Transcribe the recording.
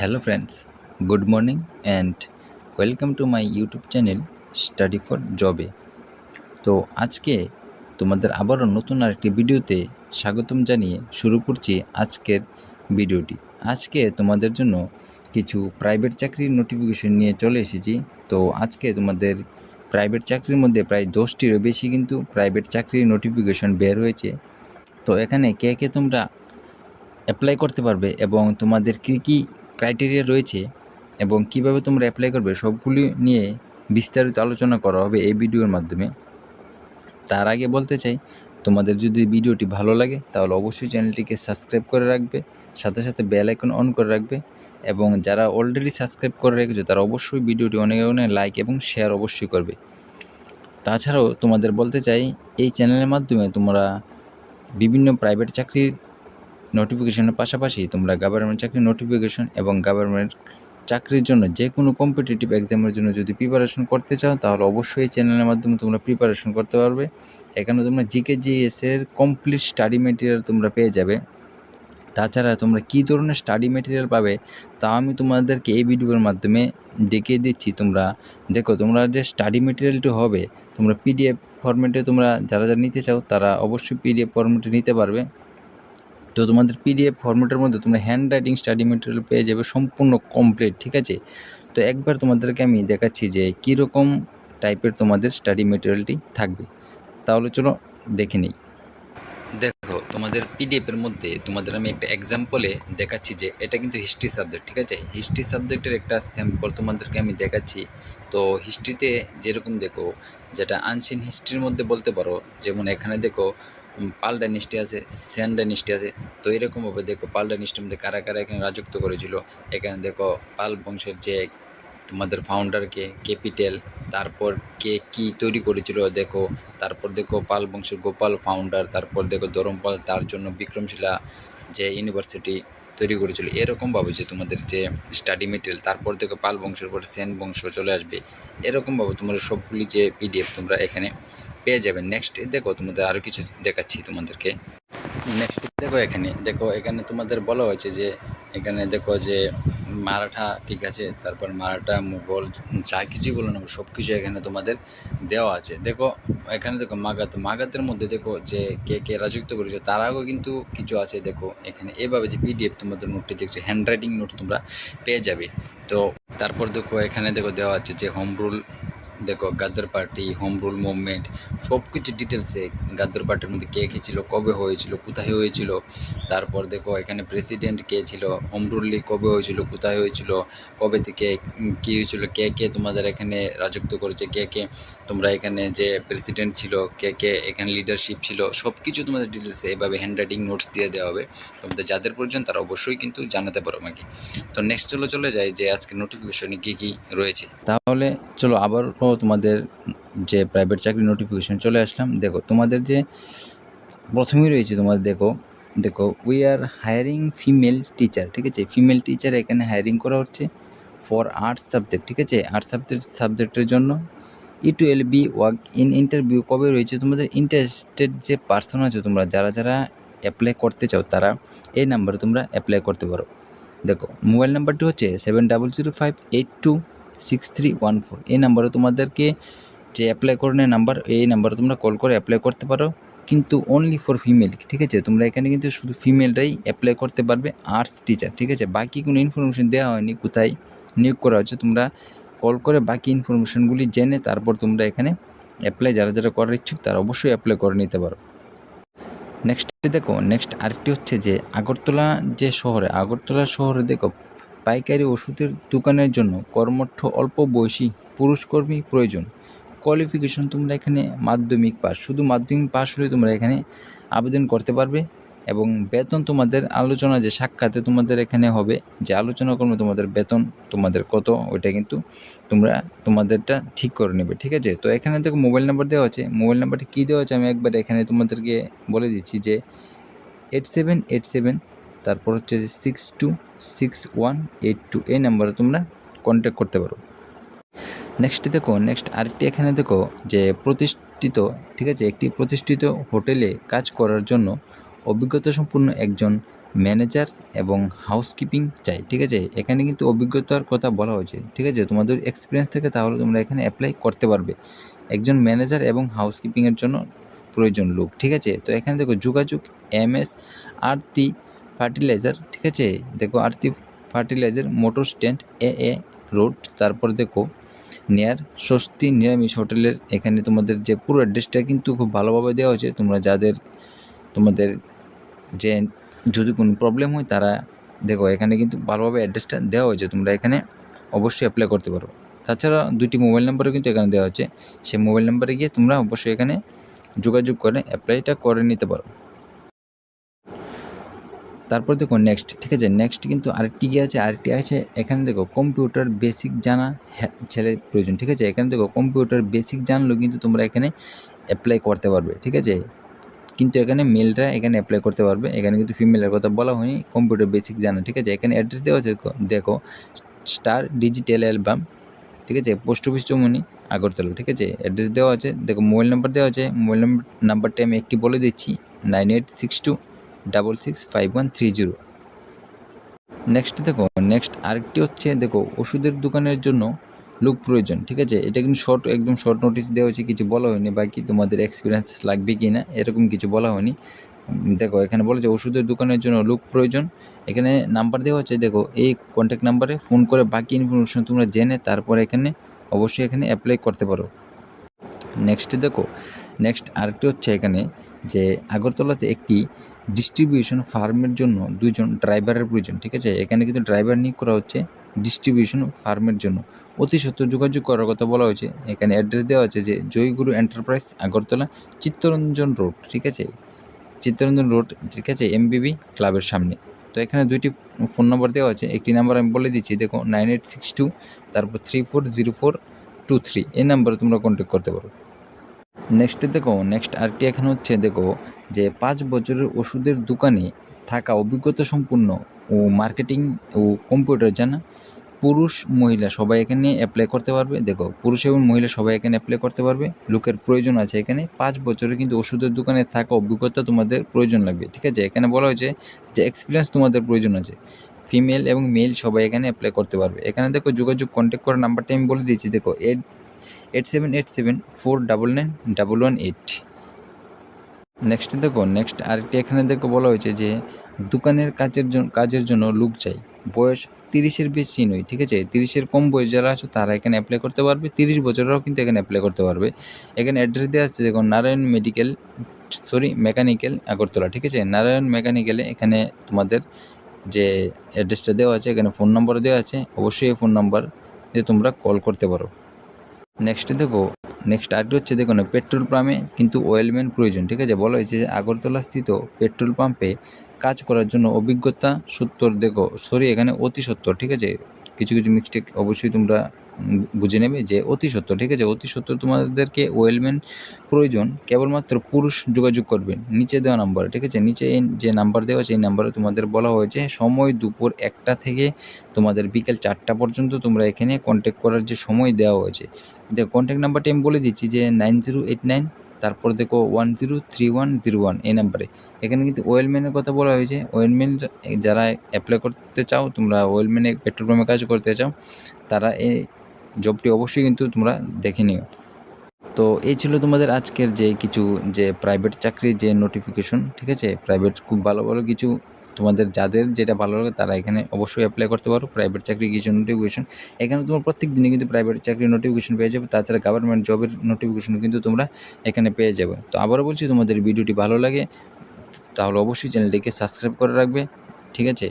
Hello friends good morning and welcome to my YouTube channel study for জবে তো আজকে তোমাদের আবারও নতুন আরেকটি ভিডিওতে স্বাগতম জানিয়ে শুরু করছি আজকের ভিডিওটি। আজকে তোমাদের জন্য কিছু প্রাইভেট চাকরির নোটিফিকেশন নিয়ে চলে এসেছি। তো আজকে তোমাদের প্রাইভেট চাকরির মধ্যে প্রায় দশটিরও বেশি কিন্তু প্রাইভেট চাকরির নোটিফিকেশন বের হয়েছে। তো এখানে কে কে তোমরা অ্যাপ্লাই করতে পারবে এবং তোমাদের কী কী ক্রাইটেরিয়া রয়েছে এবং কীভাবে তোমরা অ্যাপ্লাই করবে সবগুলি নিয়ে বিস্তারিত আলোচনা করা হবে এই ভিডিওর মাধ্যমে। তার আগে বলতে চাই, তোমাদের যদি ভিডিওটি ভালো লাগে, তাহলে অবশ্যই চ্যানেলটিকে সাবস্ক্রাইব করে রাখবে, সাথে সাথে বেল আইকন অন করে রাখবে এবং যারা অলরেডি সাবস্ক্রাইব করে রেখেছো, তারা অবশ্যই ভিডিওটি অনেক অনেক লাইক এবং শেয়ার অবশ্যই করবে। তাছাড়াও তোমাদের বলতে চাই, এই চ্যানেলের মাধ্যমে তোমরা বিভিন্ন প্রাইভেট চাকরির নোটিফিকেশনের পাশাপাশি তোমরা গভর্নমেন্ট চাকরির নোটিফিকেশন এবং গভর্নমেন্ট চাকরির জন্য যে কোনো কম্পিটিটিভ এক্সামের জন্য যদি প্রিপারেশন করতে চাও, তাহলে অবশ্যই এই চ্যানেলের মাধ্যমে তোমরা প্রিপারেশন করতে পারবে। এখানে তোমরা জিকে জিএস এর কমপ্লিট স্টাডি মেটেরিয়াল তোমরা পেয়ে যাবে। তাছাড়া তোমরা কী ধরনের স্টাডি মেটেরিয়াল পাবে, তা আমি তোমাদেরকে এই ভিডিওর মাধ্যমে দেখিয়ে দিচ্ছি। তোমরা দেখো, তোমরা যে স্টাডি মেটেরিয়ালটি হবে, তোমরা পিডিএফ ফরম্যাটে তোমরা যারা যারা নিতে চাও, তারা অবশ্যই পিডিএফ ফরম্যাটে নিতে পারবে। তো তোমাদের পিডিএফ ফরম্যাটের মধ্যে তোমরা হ্যান্ড রাইটিং স্টাডি মেটেরিয়াল পেয়ে যাবে সম্পূর্ণ কমপ্লিট ঠিক আছে? তো একবার তোমাদেরকে আমি দেখাচ্ছি যে কীরকম টাইপের তোমাদের স্টাডি মেটেরিয়ালটি থাকবে। তাহলে চলো দেখে নিই। দেখো, তোমাদের পিডিএফের মধ্যে তোমাদের আমি একটা এক্সাম্পলে দেখাচ্ছি যে এটা কিন্তু হিস্ট্রি সাবজেক্ট ঠিক আছে? হিস্ট্রি সাবজেক্টের একটা স্যাম্পল তোমাদেরকে আমি দেখাচ্ছি। তো হিস্ট্রিতে যেরকম দেখো, যেটা আনসিন হিস্ট্রির মধ্যে বলতে পারো, যেমন এখানে দেখো পাল ডাইনিস্টি আছে, সেন ডাইনিস্টি আছে। তো এরকমভাবে দেখো পাল ডাইনিস্টির মধ্যে কারা কারা এখানে রাজত্ব করেছিল? এখানে দেখো পাল বংশের যে তোমাদের ফাউন্ডারকে ক্যাপিটাল তারপর কে কি তৈরি করেছিল দেখো। তারপর দেখো পাল বংশের গোপাল ফাউন্ডার তারপর দেখো ধরমপাল, তার জন্য বিক্রমশিলা যে ইউনিভার্সিটি তৈরি করেছিল। এরকমভাবে যে তোমাদের যে স্টাডি মেটেরিয়াল তারপর থেকে পাল বংশের পরে সেন বংশ চলে আসবে, এরকমভাবে তোমাদের সবগুলি যে পিডিএফ তোমরা এখানে পেয়ে যাবে। নেক্সট দেখো, তোমাদের আরও কিছু দেখাচ্ছি তোমাদেরকে। নেক্সট দেখো এখানে দেখো এখানে তোমাদের বলা হয়েছে যে, এখানে দেখো যে মারাঠা, ঠিক আছে? তারপর মারাঠা, মুঘল, যা কিছুই বলো না সব কিছু এখানে তোমাদের দেওয়া আছে। দেখো, এখানে দেখো মাগাত, মাগাতের মধ্যে দেখো যে কে কে রাজত্ব করেছে, তার আগেও কিন্তু কিছু আছে, দেখো। এখানে এভাবে যে পিডিএফ তোমাদের নোটটি দেখছ হ্যান্ড রাইটিং নোট তোমরা পেয়ে যাবে। তো তারপর দেখো, এখানে দেখো দেওয়া আছে যে হোম রুল দেখো, Ghadar party home rule movement সব কিছু ডিটেলসে গাদ্দার পার্টির মধ্যে কে কে ছিল, কবে হয়েছিল, কোথায় হয়েছিল, তারপর দেখো, এখানে প্রেসিডেন্ট কে ছিল হোম রুল লীগ কবে হয়েছিল, কোথায় হয়েছিল, কবে থেকে কী হয়েছিল, কে কে তোমাদের এখানে রাজত্ব করেছে, কে কে তোমরা এখানে যে প্রেসিডেন্ট ছিল, কে কে এখানে লিডারশিপ ছিল সব কিছু তোমাদের ডিটেলসে এভাবে হ্যান্ড রাইটিং নোটস দিয়ে দেওয়া হবে। তোমাদের যাদের প্রয়োজন তারা অবশ্যই কিন্তু জানাতে পারো আমাকে। তো নেক্সট চলো চলে যাই, যে আজকে নোটিফিকেশনে কী কী রয়েছে। তাহলে চলো আবারও তোমাদের যে প্রাইভেট চাকরি নোটিফিকেশন চলে আসলাম। দেখো, তোমাদের যে প্রথমেই রয়েছে তোমাদের, দেখো দেখো we are hiring female teacher ঠিক আছে? ফিমেল টিচার এখানে হায়ারিং করা হচ্ছে ফর আর্টস সাবজেক্ট ঠিক আছে? আর্টস সাবজেক্ট সাবজেক্টের জন্য ই টু এল বি ওয়ার্ক ইন ইন্টারভিউ কবে রয়েছে? তোমাদের ইন্টারেস্টেড যে পার্সন আছে তোমরা, যারা যারা অ্যাপ্লাই করতে চাও, তারা এই নাম্বারে তোমরা অ্যাপ্লাই করতে পারো। দেখো মোবাইল নাম্বারটি হচ্ছে seven double zero five eight two six three one four এই নাম্বারে তোমাদেরকে যে অ্যাপ্লাই করানোর নাম্বার এই নাম্বারে তোমরা কল করে অ্যাপ্লাই করতে পারো। কিন্তু অনলি ফর ফিমেল ঠিক আছে? তোমরা এখানে কিন্তু শুধু ফিমেলরাই অ্যাপ্লাই করতে পারবে আর্টস টিচার ঠিক আছে? বাকি কোনো ইনফরমেশন দেওয়া হয়নি, কোথায় নিয়োগ করা হচ্ছে তোমরা কল করে বাকি ইনফরমেশনগুলি জেনে তারপর তোমরা এখানে অ্যাপ্লাই যারা যারা করার ইচ্ছুক, তারা অবশ্যই অ্যাপ্লাই করে নিতে পারো। নেক্সট দেখো নেক্সট আরেকটি হচ্ছে যে আগরতলা যে শহরে, আগরতলা শহরে দেখো পাইকারি ওষুধের দোকানের জন্য কর্মঠ অল্প বয়সী পুরুষ কর্মী প্রয়োজন। কোয়ালিফিকেশন তোমরা এখানে মাধ্যমিক পাস, শুধু মাধ্যমিক পাস হলে তোমরা এখানে আবেদন করতে পারবে এবং বেতন তোমাদের আলোচনা যে সাক্ষাতে তোমাদের এখানে হবে, যে আলোচনা করবে তোমাদের বেতন, তোমাদের কত, ওইটা কিন্তু তোমরা তোমাদেরটা ঠিক করে নেবে, ঠিক আছে? তো এখানে দেখো মোবাইল নাম্বার দেওয়া আছে, মোবাইল নাম্বারটা কী দেওয়া আছে আমি একবার এখানে তোমাদেরকে বলে দিচ্ছি যে এইট সেভেন এইট সেভেন তারপর হচ্ছে six two six one eight two এই নাম্বারে তোমরা কন্ট্যাক্ট করতে পারো। নেক্সট দেখো নেক্সট আরেকটি এখানে দেখো যে প্রতিষ্ঠিত, ঠিক আছে, একটি প্রতিষ্ঠিত হোটেলে কাজ করার জন্য অভিজ্ঞতা সম্পন্ন একজন ম্যানেজার এবং হাউসকিপিং চাই, ঠিক আছে? এখানে কিন্তু অভিজ্ঞতার কথা বলা হয়েছে, ঠিক আছে? তোমাদের এক্সপিরিয়েন্স থেকে তাহলে তোমরা এখানে অ্যাপ্লাই করতে পারবে। একজন ম্যানেজার এবং হাউসকিপিংয়ের জন্য প্রয়োজন লোক, ঠিক আছে? তো এখানে দেখো যোগাযোগ এম এস আরতি ফার্টিলাইজার, ঠিক আছে? দেখো Aarti fertiliser, motor stand, A A, road, তারপর দেখো নেয়ার, স্বস্তি নিরামিষ হোটেলের, এখানে তোমাদের যে পুরো অ্যাড্রেসটা কিন্তু খুব ভালোভাবে দেওয়া হয়েছে। তোমরা যাদের, তোমাদের যে যদি কোনো প্রবলেম হয় তারা দেখো এখানে কিন্তু ভালোভাবে অ্যাড্রেসটা দেওয়া হয়েছে। তোমরা এখানে অবশ্যই অ্যাপ্লাই করতে পারো। তাছাড়া দুটি মোবাইল নাম্বারও কিন্তু এখানে দেওয়া হচ্ছে সেই মোবাইল নাম্বারে গিয়ে তোমরা অবশ্যই এখানে যোগাযোগ করে অ্যাপ্লাইটা করে নিতে পারো। তারপর দেখো নেক্সট ঠিক আছে? নেক্সট কিন্তু আরেকটি গিয়ে আছে, আরেকটি আছে। এখানে দেখো কম্পিউটার বেসিক জানা ছেলের প্রয়োজন, ঠিক আছে? এখানে দেখো কম্পিউটার বেসিক জানলেও কিন্তু তোমরা এখানে অ্যাপ্লাই করতে পারবে, ঠিক আছে? কিন্তু এখানে মেলটা এখানে অ্যাপ্লাই করতে পারবে। এখানে কিন্তু ফিমেলের কথা বলা হয়নি কম্পিউটার বেসিক জানা, ঠিক আছে? এখানে অ্যাড্রেস দেওয়া আছে, দেখো স্টার ডিজিটাল অ্যালবাম ঠিক আছে? পোস্ট অফিস চৌমনি আগরতলা, ঠিক আছে? অ্যাড্রেস দেওয়া আছে, দেখো মোবাইল নাম্বার দেওয়া আছে মোবাইল নাম্বার নাম্বারটা আমি একটি বলে দিচ্ছি nine eight six two double six five one three zero next দেখো নেক্সট আরেকটি হচ্ছে দেখো, ওষুধের দোকানের জন্য লোক প্রয়োজন, ঠিক আছে? এটা কিন্তু শর্ট একদম শর্ট নোটিস দেওয়া হয়েছে, কিছু বলা হয়নি, বাকি তোমাদের এক্সপিরিয়েন্স লাগবে কি না এরকম কিছু বলা হয়নি। দেখো, এখানে বলেছে ওষুধের দোকানের জন্য লোক প্রয়োজন। এখানে নাম্বার দেওয়া আছে দেখো, এই কন্ট্যাক্ট নাম্বারে ফোন করে বাকি ইনফরমেশন তোমরা জেনে তারপরে এখানে অবশ্যই এখানে অ্যাপ্লাই করতে পারো। নেক্সট দেখো নেক্সট আরেকটি হচ্ছে এখানে যে আগরতলাতে একটি ডিস্ট্রিবিউশন ফার্মের জন্য দুজন ড্রাইভারের প্রয়োজন, ঠিক আছে? এখানে কিন্তু ড্রাইভার নিয়োগ করা হচ্ছে ডিস্ট্রিবিউশন ফার্মের জন্য। অতি সত্য যোগাযোগ করার কথা বলা হয়েছে। এখানে অ্যাড্রেস দেওয়া আছে যে জয়গুরু এন্টারপ্রাইজ আগরতলা, চিত্তরঞ্জন রোড ঠিক আছে? চিত্তরঞ্জন রোড ঠিক আছে? এমবিবি ক্লাবের সামনে। তো এখানে দুইটি ফোন নম্বর দেওয়া আছে। একটি নাম্বার আমি বলে দিচ্ছি, দেখো নাইন এইট সিক্স টু তারপর three four zero four two three এই নাম্বারে তোমরা কন্ট্যাক্ট করতে পারো। নেক্সট দেখো নেক্সট আরটি এখানে হচ্ছে দেখো যে পাঁচ বছরের ওষুধের দোকানে থাকা অভিজ্ঞতা সম্পূর্ণ ও মার্কেটিং ও কম্পিউটার জানা। পুরুষ, মহিলা সবাই এখানে অ্যাপ্লাই করতে পারবে। দেখো, পুরুষ এবং মহিলা সবাই এখানে অ্যাপ্লাই করতে পারবে। লোকের প্রয়োজন আছে এখানে। পাঁচ বছরের কিন্তু ওষুধের দোকানে থাকা অভিজ্ঞতা তোমাদের প্রয়োজন লাগবে, ঠিক আছে? এখানে বলা হয়েছে যে এক্সপিরিয়েন্স তোমাদের প্রয়োজন আছে। ফিমেল এবং মেল সবাই এখানে অ্যাপ্লাই করতে পারবে। এখানে দেখো যোগাযোগ কন্ট্যাক্ট করার নাম্বারটা আমি বলে দিয়েছি। দেখো eight eight seven eight seven four double nine double one eight next দেখো নেক্সট আরেকটি এখানে দেখো বলা হয়েছে যে দোকানের কাজের জন্য কাজের জন্য লোক চাই। বয়স তিরিশের বেশি নয়, ঠিক আছে? তিরিশের কম বয়স যারা আছে তারা এখানে অ্যাপ্লাই করতে পারবে। তিরিশ বছরেরও কিন্তু এখানে অ্যাপ্লাই করতে পারবে। এখানে অ্যাড্রেস দেওয়া আছে, দেখো, Narayan medical sorry mechanical Agartala, ঠিক আছে? নারায়ণ মেকানিক্যালে এখানে তোমাদের যে অ্যাড্রেসটা দেওয়া আছে, এখানে ফোন নম্বর দেওয়া আছে, অবশ্যই এই ফোন নাম্বার দিয়ে তোমরা কল করতে পারো। নেক্সট দেখো নেক্সট আরেকটি হচ্ছে, দেখো না পেট্রোল পাম্পে কিন্তু ওয়েলম্যান প্রয়োজন, ঠিক আছে? বলা হয়েছে যে আগরতলা স্থিত পেট্রোল পাম্পে কাজ করার জন্য অভিজ্ঞতা সত্তর, দেখো সরি এখানে অতি সত্তর, ঠিক আছে? কিছু কিছু মিস্টেক অবশ্যই তোমরা বুঝে নেবে যে অতি সত্তর ঠিক আছে? অতি সত্তর তোমাদেরকে ওয়েলম্যান প্রয়োজন, কেবলমাত্র পুরুষ যোগাযোগ করবেন, নিচে দেওয়া নাম্বার ঠিক আছে? নিচে যে নাম্বার দেওয়া আছে, এই নাম্বারে তোমাদের বলা হয়েছে, সময় দুপুর একটা থেকে তোমাদের বিকেল চারটা পর্যন্ত তোমরা এখানে কন্ট্যাক্ট করার যে সময় দেওয়া হয়েছে। দেখো কন্ট্যাক্ট নাম্বারটি আমি বলে দিচ্ছি যে নাইন জিরো এইট নাইন তারপর দেখো one zero three one zero one এই নাম্বারে এখানে কিন্তু ওয়েলম্যানের কথা বলা হয়েছে ওয়েলম্যান যারা অ্যাপ্লাই করতে চাও, তোমরা ওয়েলম্যানে পেট্রোল পাম্পে কাজ করতে চাও, তারা এই জবটি অবশ্যই কিন্তু তোমরা দেখে নিও। তো এই ছিল তোমাদের আজকের যে কিছু যে প্রাইভেট চাকরির যে নোটিফিকেশন ঠিক আছে? প্রাইভেট খুব ভালো ভালো কিছু তোমাদের যাদের যেটা ভালো লাগে তারা এখানে অবশ্যই অ্যাপ্লাই করতে পারো। প্রাইভেট চাকরি কিছু নোটিফিকেশন এখানে তোমার প্রত্যেক দিনে কিন্তু প্রাইভেট চাকরির নোটিফিকেশন পেয়ে যাবে। তাছাড়া গভর্নমেন্ট জবের নোটিফিকেশন কিন্তু তোমরা এখানে পেয়ে যাবে। তো আবারও বলছি, তোমাদের ভিডিওটি ভালো লাগে, তাহলে অবশ্যই চ্যানেলটিকে সাবস্ক্রাইব করে রাখবে, ঠিক আছে?